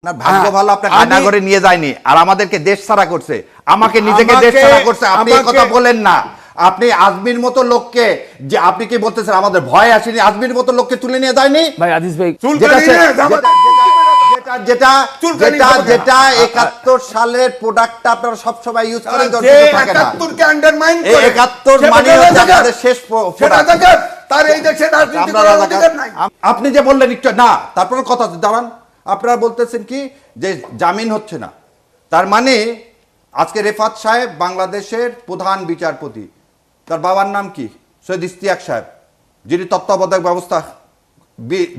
আপনার ভাগ্য ভালো আপনার আমি- গাদা করে নিয়ে যায়নি আর আমাদেরকে দেশ ছাড়া করছে। আমাকে নিজেকে দেশ ছাড়া করছে আপনি কথা বলেন না। আপনি আজমির মতো লোককে যে আপনি কি বলতেছেন আমাদের ভয় আসেনি আজমির মতো লোককে তুলে নিয়ে যায়নি? ভাই আজিজ ভাই যেটা একাত্তর সালের প্রোডাক্টটা আপনারা সবসময় ইউজ করেন একাত্তর মানে শেষ তার এই দেশে আপনি যে বললেন না তারপরে কথা দাঁড়ান। আপনারা বলতেছেন কি যে জামিন হচ্ছে না। তার মানে আজকে রেফাত সাহেব বাংলাদেশের প্রধান বিচারপতি। তার বাবার নাম কি? সৈয়দ ইস্তিয়াক সাহেব, যিনি তত্ত্বাবধায়ক ব্যবস্থা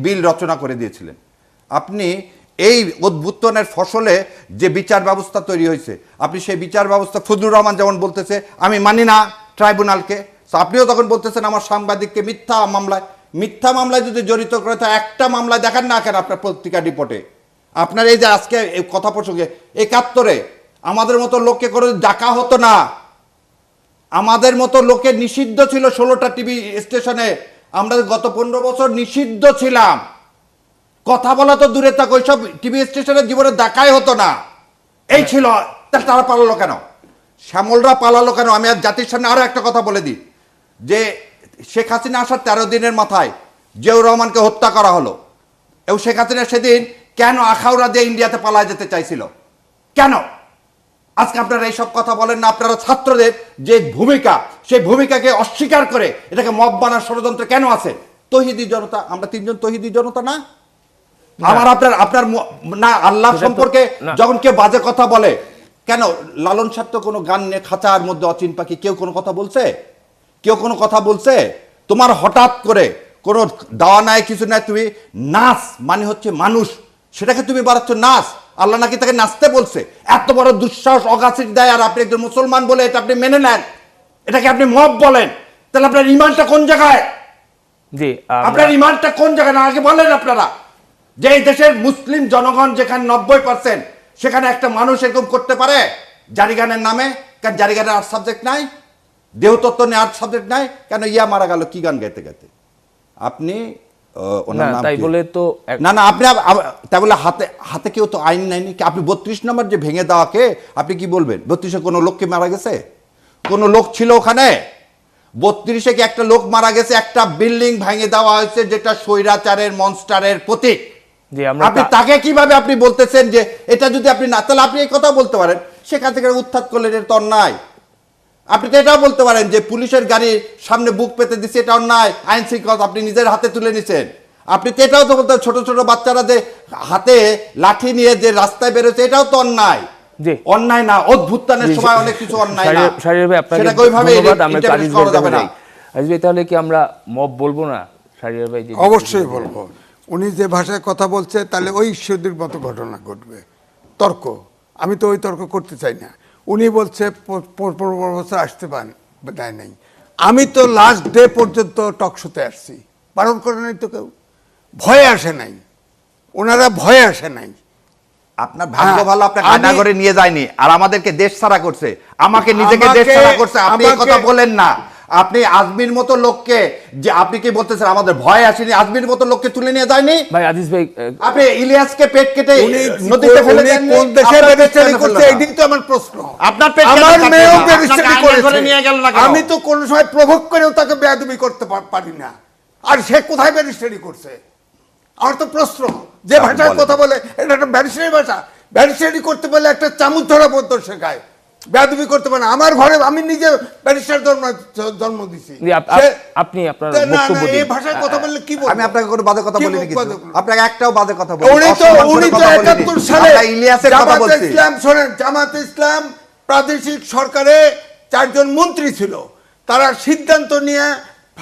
বিল রচনা করে দিয়েছিলেন। আপনি এই উদ্বুত্তনের ফসলে যে বিচার ব্যবস্থা তৈরি হয়েছে, আপনি সেই বিচার ব্যবস্থা ফজলুর রহমান যেমন বলতেছে, আমি মানি না ট্রাইব্যুনালকে। আপনিও তখন বলতেছেন আমার সাংবাদিককে মিথ্যা মামলায় মিথ্যা মামলায় যদি জড়িত করে, তো একটা মামলায় দেখান না কেন আপনার পত্রিকা রিপোর্টে? আপনার এই যে আজকে কথা প্রসঙ্গে, একাত্তরে আমাদের মতো লোককে করে ডাকা হতো না। আমাদের মতো লোকের নিষিদ্ধ ছিল ষোলোটা টিভি স্টেশনে। আমরা গত পনেরো বছর নিষিদ্ধ ছিলাম। কথা বলা তো দূরে থাক, ওইসব টিভি স্টেশনের জীবনে দেখাই হতো না। এই ছিল তারা পালালো কেন? শ্যামলরা পালালো কেন? আমি আর জাতির সামনে আরও একটা কথা বলে দিই। যে শেখ হাসিনা আসার তেরো দিনের মাথায় জিয়াউর রহমানকে হত্যা করা হলো। এবং শেখ হাসিনা সেদিন কেন আখাউড়া দিয়ে ইন্ডিয়াতে পালায় যেতে চাইছিল? কেন? আজকে আপনারা এইসব কথা বলেন না আপনারা ছাত্রদের যে ভূমিকা সেই ভূমিকাকে অস্বীকার করে এটাকে মব বানার ষড়যন্ত্র কেন আছে? তহিদি জনতা আমরা তিনজন তহিদি জনতা না? আমার আপনার আপনার না আল্লাহ সম্পর্কে। যখন কেউ বাজে কথা বলে কেন লালন সাহেব তো কোনো গান নিয়ে খাঁচার মধ্যে অচিন পাখি কেউ কোনো কথা বলছে? কেউ কোনো কথা বলছে তোমার হঠাৎ করে কোনো দাওয়া নাই কিছু নাই তুমি নাচ মানে হচ্ছে মানুষ। সেটাকে তুমি বাড়াচ্ছ নাচ। আল্লাহ নাকি তাকে নাচতে বলছে। এত বড় দুঃসাহস অগাছির দেয় আর আপনি একজন মুসলমান বলে এটা আপনি মেনে নেন। এটাকে আপনি মব বলেন। তাহলে আপনার ইমানটা কোন জায়গায়? জি আপনার ইমানটা কোন জায়গায়? না আগে বলেন আপনারা। যে এই দেশের মুসলিম জনগণ যেখানে নব্বই পার্সেন্ট সেখানে একটা মানুষ এরকম করতে পারে জারিগানের নামে কারণ জারিগানের আর সাবজেক্ট নাই। দেহতত্ত্ব নিয়ে আর্ট সাবজেক্ট নাই কেন ইয়া মারা গেল কি গান গাইতে গাইতে? আপনি তাই বলে তো না না আপনি তাই বলে হাতে হাতে কেউ তো আইন কি আপনি বত্রিশ নম্বর যে ভেঙে দেওয়াকে আপনি কি বলবেন? বত্রিশে কোনো লোককে মারা গেছে? কোনো লোক ছিল ওখানে? বত্রিশে কি একটা লোক মারা গেছে? একটা বিল্ডিং ভেঙে দেওয়া হয়েছে যেটা স্বৈরাচারের মনস্টারের প্রতীক। আপনি তাকে কীভাবে আপনি বলতেছেন যে এটা যদি আপনি না তাহলে আপনি এই কথা বলতে পারেন। সেখান থেকে উত্থাত করলেন এর তো অন্যায় আপনি তো এটাও বলতে পারেন যে পুলিশের গাড়ি সামনে বুক পেতে দিচ্ছে এটা অন্যায় আইন শৃঙ্খলা আপনি নিজের হাতে তুলে নিছেন। আপনি তো এটাও তো বলতে ছোট ছোট বাচ্চারা যে হাতে লাঠি নিয়ে যে রাস্তায় বেরোচ্ছে এটাও তো অন্যায়। অন্যায় না সময় অনেক কিছু অন্যায় না। সেটাকে ওইভাবে করা যাবে না। তাহলে কি আমরা মব বলব না? ভাই অবশ্যই বলব। উনি যে ভাষায় কথা বলছে তাহলে ওই ঈশ্বরদের মতো ঘটনা ঘটবে। তর্ক। আমি তো ওই তর্ক করতে চাই না। উনি বলছে আসতে পান দেয় নাই। আমি তো লাস্ট ডে পর্যন্ত টক শোতে আসছি। বারণ করে নাই তো কেউ? ভয়ে আসে নাই। ওনারা ভয়ে আসে নাই। আপনার ভাগ্য হ্যাঁ, ভালো আপনার করে নিয়ে যায়নি আর আমাদেরকে দেশ ছাড়া করছে। আমাকে নিজেকে দেশ ছাড়া করছে আপনি কথা বলেন না। আপনি আজমির মতো লোককে যে আপনি কি বলতেছেন আমাদের ভয় আসেনি? আজমির মতো লোককে তুলে নিয়ে যায়নি? ভাই আজিজ ভাই আপনি ইলিয়াসকে পেট কেটে নদীতে ফেলে উনি দেননি? কোন দেশে কেন করছে ফেলল তো আমার প্রশ্ন। আপনার পেট আমার মেয়েও আপনাকে করেছে। নিয়ে গেল না আমি তো কোন সময় প্রভোগ করেও তাকে বেয়াদবি করতে পারি না। আর সে কোথায় ব্যারিস্টারি করছে? আমার তো প্রশ্ন। যে ভাষায় কথা বলে এটা একটা ব্যারিস্টারি ভাষা। ব্যারিস্টারি করতে পারলে একটা চামচ ধরা পদ্ধ শেখায়। বেয়াদবি করতে পারে আমার ঘরে আমি নিজে ব্যারিস্টার জন্ম জন্ম দিছি। আপনি আপনার বক্তব্য এই ভাষায় কথা বললে কি বলব? আমি আপনাকে কোনো বাজে কথা বলিনি কিছু। আপনাকে একটাও বাজে কথা বলিনি। উনি তো উনি তো কথা বলিনি। একাত্তর সালে ইলিয়াসের কথা জামাত বলছি। ইসলাম শোনেন জামাত ইসলাম প্রাদেশিক সরকারে চারজন মন্ত্রী ছিল। তারা সিদ্ধান্ত নিয়ে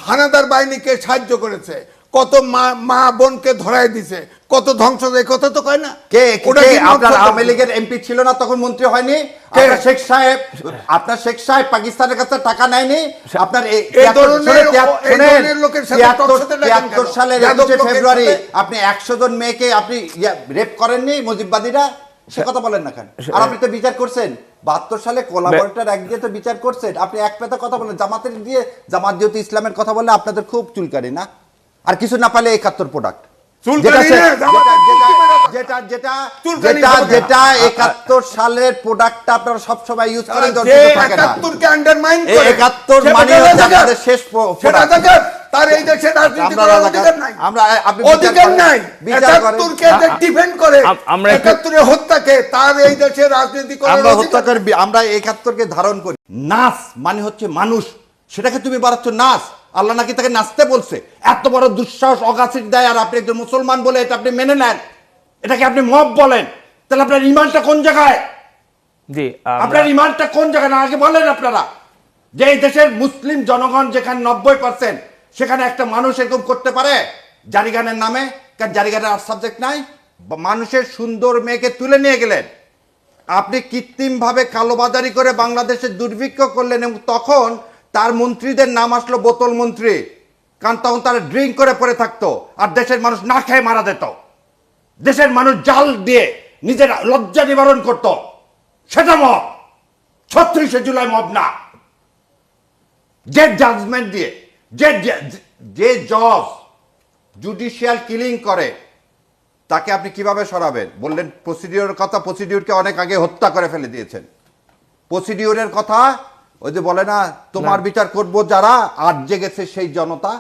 হানাদার বাহিনীকে সাহায্য করেছে। কত মা মা বোনকে ধরাই দিছে কত ধ্বংস এই কথা তো কয় না? কে কে আপনার আওয়ামী লীগের এমপি ছিল না তখন মন্ত্রী হয়নি? আপনার শেখ সাহেব আপনার শেখ সাহেব পাকিস্তানের কাছে টাকা নেয়নি? আপনার এই এই 73 ধরনের- শোনেন, তিয়াত- এই শোনেন, ধরনের লোকের সাথে তিয়াত্তর- টক সাথে দেখেন তিয়াত্তর কেন? সালের একুশে ফেব্রুয়ারি আপনি একশো জন মেয়েকে আপনি রেপ করেননি মুজিববাদীরা? সে কথা বলেন না কেন? আর আপনি তো বিচার করছেন। বাহাত্তর সালে কোলাবরেটার এক দিয়ে তো বিচার করছেন। আপনি এক পেতে কথা বলেন জামাতের দিয়ে জামাত ইসলামের কথা বললে আপনাদের খুব চুলকারি না? আর কিছু না পালে একাত্তর প্রোডাক্ট একাত্তর সালের প্রোডাক্টটা আপনারা সবসময় ইউজ করেন একাত্তর মানে। আমাদের শেষ। তার এই দেশে রাজনীতি করার অধিকার নাই। আমরা অধিকার নাই। একাত্তরকে ডিফেন্ড করে আমরা একটু- একাত্তরের হত্যাকে তার এই দেশে রাজনীতি করার আমরা হত্যা করি আমরা একাত্তরকে ধারণ করি। নাচ মানে হচ্ছে মানুষ। সেটাকে তুমি বাড়াচ্ছ নাচ আল্লাহ নাকি তাকে নাচতে বলছে? এত বড় দুঃসাহস অগাছির দেয় আর আপনি একজন মুসলমান বলে এটা আপনি মেনে নেন। এটাকে আপনি মব বলেন। তাহলে আপনার ইমানটা কোন জায়গায়? জি আপনার ইমানটা কোন জায়গায়? না আগে বলেন আপনারা। যে এই দেশের মুসলিম জনগণ যেখানে নব্বই পার্সেন্ট সেখানে একটা মানুষ এরকম করতে পারে জারিগানের নামে কারণ জারিগানের আর সাবজেক্ট নাই মানুষের সুন্দর মেয়েকে তুলে নিয়ে গেলেন। আপনি কৃত্রিমভাবে কালোবাজারি করে বাংলাদেশে দুর্ভিক্ষ করলেন এবং তখন তার মন্ত্রীদের নাম আসলো বোতল মন্ত্রী। কারণ তখন তারা ড্রিঙ্ক করে পড়ে থাকতো আর দেশের মানুষ না খেয়ে মারা যেত। দেশের মানুষ জাল দিয়ে নিজের লজ্জা নিবারণ করত। সেটা মব ছত্রিশে জুলাই মব না। যে জাজমেন্ট দিয়ে, যে যে- জজ জুডিশিয়াল কিলিং করে, তাকে আপনি কীভাবে সরাবেন? বললেন প্রসিডিওর কথা প্রসিডিওরকে অনেক আগে হত্যা করে ফেলে দিয়েছেন। প্রসিডিওরের কথা ওই যে বলে না তোমার বিচার করব যারা আজ জেগেছে সেই জনতা।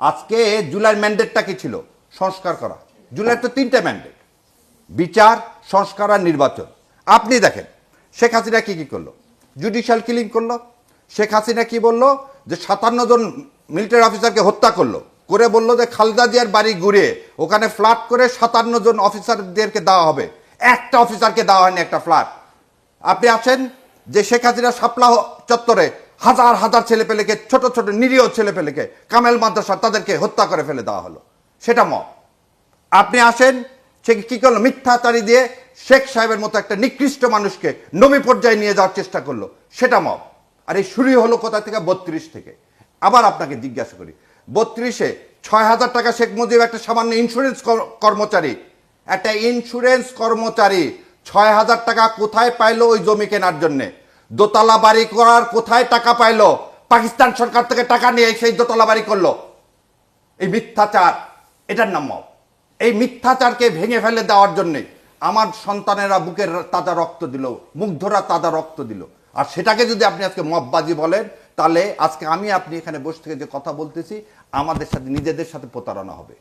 আজকে জুলাই ম্যান্ডেটটা কি ছিল? সংস্কার করা। জুলাই তো তিনটে ম্যান্ডেট বিচার সংস্কার আর নির্বাচন। আপনি দেখেন শেখ হাসিনা কি কি করল? জুডিশিয়াল কিলিং করল। শেখ হাসিনা কি বলল? যে সাতান্ন জন মিলিটারি অফিসারকে হত্যা করল। করে বলল যে খালেদা জিয়ার বাড়ি ঘুরে ওখানে ফ্ল্যাট করে সাতান্ন জন অফিসারদেরকে দেওয়া হবে। একটা অফিসারকে দেওয়া হয়নি একটা ফ্ল্যাট আপনি আছেন যে শেখ হাসিনা শাপলা চত্বরে হাজার হাজার ছেলেপেলেকে, ছোট ছোট নিরীহ ছেলেপেলেকে কামেল মাদ্রাসা তাদেরকে হত্যা করে ফেলে দেওয়া হলো। সেটা মত আপনি আসেন, সে কি করল? মিথ্যাচারী দিয়ে শেখ সাহেবের মতো একটা নিকৃষ্ট মানুষকে নবী পর্যায়ে নিয়ে যাওয়ার চেষ্টা করল। সেটা মব। আর এই শুরু হলো কোথা থেকে? বত্রিশ থেকে। আবার আপনাকে জিজ্ঞাসা করি, বত্রিশে ছয় হাজার টাকা শেখ মুজিব একটা সামান্য ইন্স্যুরেন্স কর- কর্মচারী, একটা ইন্স্যুরেন্স কর্মচারী ছয় হাজার টাকা কোথায় পাইলো ওই জমি কেনার জন্যে? দোতলা বাড়ি করার কোথায় টাকা পাইলো? পাকিস্তান সরকার থেকে টাকা নিয়ে সেই দোতলা বাড়ি করল। এই মিথ্যাচার, এটার নাম এই মিথ্যাচারকে ভেঙে ফেলে দেওয়ার জন্যে আমার সন্তানেরা বুকের তাজা রক্ত দিল, মুগ্ধরা তাজা রক্ত দিল। আর সেটাকে যদি আপনি আজকে মববাজি বলেন, তাহলে আজকে আমি আপনি এখানে বসে থেকে যে কথা বলতেছি, আমাদের সাথে নিজেদের সাথে প্রতারণা হবে।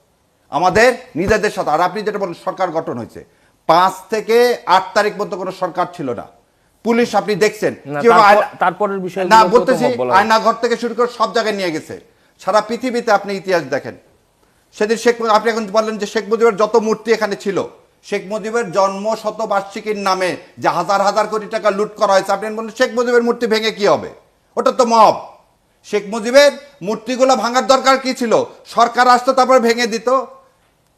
আমাদের নিজেদের সাথে, আর আপনি যেটা বলেন, সরকার গঠন হয়েছে। পাঁচ থেকে আট তারিখ পর্যন্ত কোনো সরকার ছিল না। পুলিশ আপনি দেখছেন। তারপরের বিষয়গুলো না বলতেছি আয়নাঘর থেকে শুরু করে সব জায়গায় নিয়ে গেছে। সারা পৃথিবীতে আপনি ইতিহাস দেখেন। সেদিন শেখ আপনি এখন বললেন যে শেখ মুজিবের যত মূর্তি এখানে ছিল শেখ মুজিবের জন্ম শতবার্ষিকীর নামে যে হাজার হাজার কোটি টাকা লুট করা হয়েছে আপনি বললেন শেখ মুজিবের মূর্তি ভেঙে কি হবে? ওটা তো মব। শেখ মুজিবের মূর্তিগুলো ভাঙার দরকার কি ছিল? সরকার আসতো তারপরে ভেঙে দিত।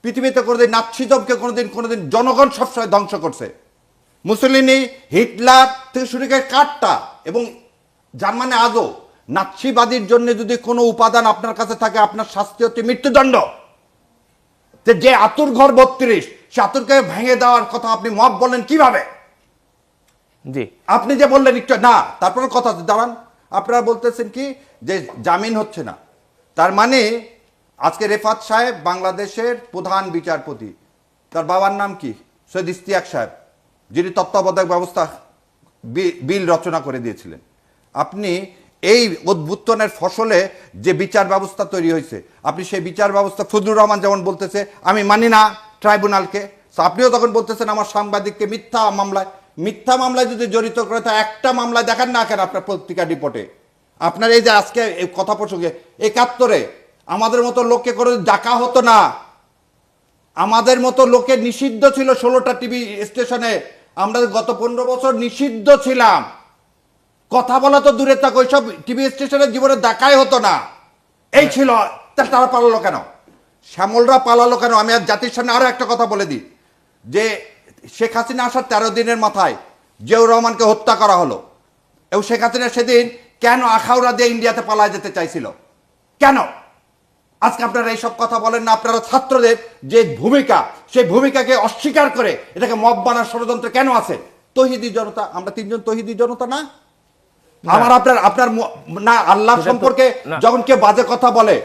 পৃথিবীতে কোনোদিন নাৎসিজমকে কোনোদিন কোনোদিন জনগণ সবসময় ধ্বংস করছে। মুসলিনি হিটলার থেকে শুরু করে কাঠটা এবং জার্মানি আজও নাৎসিবাদীর জন্য যদি কোনো উপাদান আপনার কাছে থাকে আপনার শাস্তি হচ্ছে মৃত্যুদণ্ড। যে যে আতুর ঘর বত্রিশ সে আতুরকে ভেঙে দেওয়ার কথা আপনি মব বলেন কীভাবে? জি। আপনি যে বললেন একটু না তারপরে কথা দাঁড়ান। আপনারা বলতেছেন কি যে জামিন হচ্ছে না। তার মানে আজকে রেফাত সাহেব বাংলাদেশের প্রধান বিচারপতি। তার বাবার নাম কি? সৈয়দ ইস্তিয়াক সাহেব, যিনি তত্ত্বাবধায়ক ব্যবস্থা বিল রচনা করে দিয়েছিলেন। আপনি এই উদ্বুত্তনের ফসলে যে বিচার ব্যবস্থা তৈরি হয়েছে, আপনি সেই বিচার ব্যবস্থা ফজলুর রহমান যেমন বলতেছে, আমি মানি না ট্রাইব্যুনালকে। আপনিও তখন বলতেছেন, আমার সাংবাদিককে মিথ্যা মামলায় মিথ্যা মামলায় যদি জড়িত করে, তা একটা মামলায় দেখান না কেন আপনার পত্রিকা রিপোর্টে? আপনার এই যে আজকে কথা প্রসঙ্গে, একাত্তরে আমাদের মতো লোককে করে ডাকা হতো না। আমাদের মতো লোকের নিষিদ্ধ ছিল ষোলোটা টিভি স্টেশনে। আমরা গত পনেরো বছর নিষিদ্ধ ছিলাম। কথা বলা তো দূরে থাক, ওইসব টিভি স্টেশনের জীবনে দেখাই হতো না। এই ছিল তারা পালালো কেন? শ্যামলরা পালালো কেন? আমি আর জাতির সামনে আরও একটা কথা বলে দিই। যে শেখ হাসিনা আসার তেরো দিনের মাথায় জিয়াউর রহমানকে হত্যা করা হলো। এবং শেখ হাসিনা সেদিন কেন আখাউড়া দিয়ে ইন্ডিয়াতে পালায় যেতে চাইছিল? কেন? আজকে আপনারা এইসব কথা বলেন না আপনারা ছাত্রদের যে ভূমিকা সেই ভূমিকাকে অস্বীকার করে এটাকে মব বানার ষড়যন্ত্র কেন আছে? তহিদি জনতা আমরা তিনজন তহিদি জনতা না? আমার আপনার আপনার না আল্লাহ সম্পর্কে। যখন কেউ বাজে কথা বলে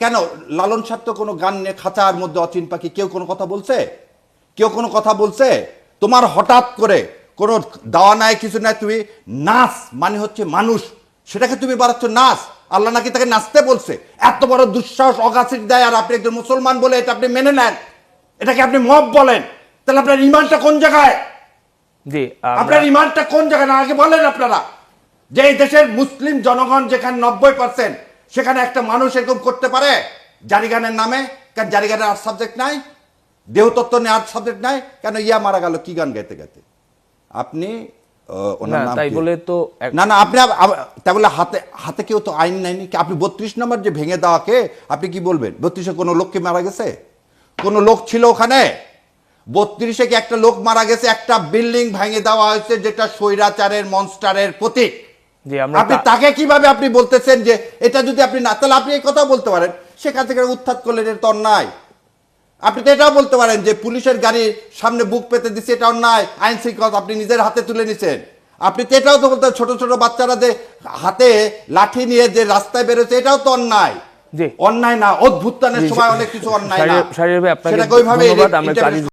কেন লালন সাহেব তো কোনো গান নিয়ে খাঁচার মধ্যে অচিন পাখি কেউ কোনো কথা বলছে? কেউ কোনো কথা বলছে? তোমার হঠাৎ করে কোনো দাওয়া নাই কিছু নাই তুমি নাচ মানে হচ্ছে মানুষ। সেটাকে তুমি বাড়াচ্ছ নাচ আল্লাহ নাকি তাকে নাচতে বলছে। এত বড় দুঃসাহস অগাছির দেয় আর আপনি একজন মুসলমান বলে এটা আপনি মেনে নেন। এটাকে আপনি মব বলেন। তাহলে আপনার ইমানটা কোন জায়গায়? জি আপনার ইমানটা কোন জায়গায়? না আগে বলেন আপনারা। যে এই দেশের মুসলিম জনগণ যেখানে নব্বই পার্সেন্ট সেখানে একটা মানুষ এরকম করতে পারে জারিগানের নামে কেন জারিগানের আর সাবজেক্ট নাই দেহতত্ত্ব নিয়ে আর সাবজেক্ট নাই কেন ইয়া মারা গেল কি গান গাইতে গাইতে? আপনি তাই কি? বলে তো এক- না না আপনি আব- আব- তাই বলে হাতে হাতে কেউ তো আইন নাইনি আপনি বত্রিশ নম্বর যে ভেঙে দেওয়াকে আপনি কি বলবেন? বত্রিশে কোনো লোক মারা গেছে? কোনো লোক ছিল ওখানে? বত্রিশে কি একটা লোক মারা গেছে? একটা বিল্ডিং ভেঙে দেওয়া হয়েছে যেটা স্বৈরাচারের মনস্টারের প্রতীক। আপনি তাকে কীভাবে আপনি বলতেছেন যে এটা যদি আপনি না তাহলে আপনি এই কথা বলতে পারেন। সেখান থেকে উত্থাত করলেন এটা তো অন্যায়। আপনি তো এটাও বলতে পারেন যে পুলিশের গাড়ির সামনে বুক পেতে দিচ্ছে এটা অন্যায় আইন শৃঙ্খলা আপনি নিজের হাতে তুলে নিছেন। আপনি তো এটাও তো বলতে ছোট ছোট বাচ্চারা যে হাতে লাঠি নিয়ে যে রাস্তায় বেরোচ্ছে এটাও তো অন্যায়। অন্যায় না অদ্ভুতানের সময় অনেক কিছু অন্যায় না। সেটাকে ওইভাবে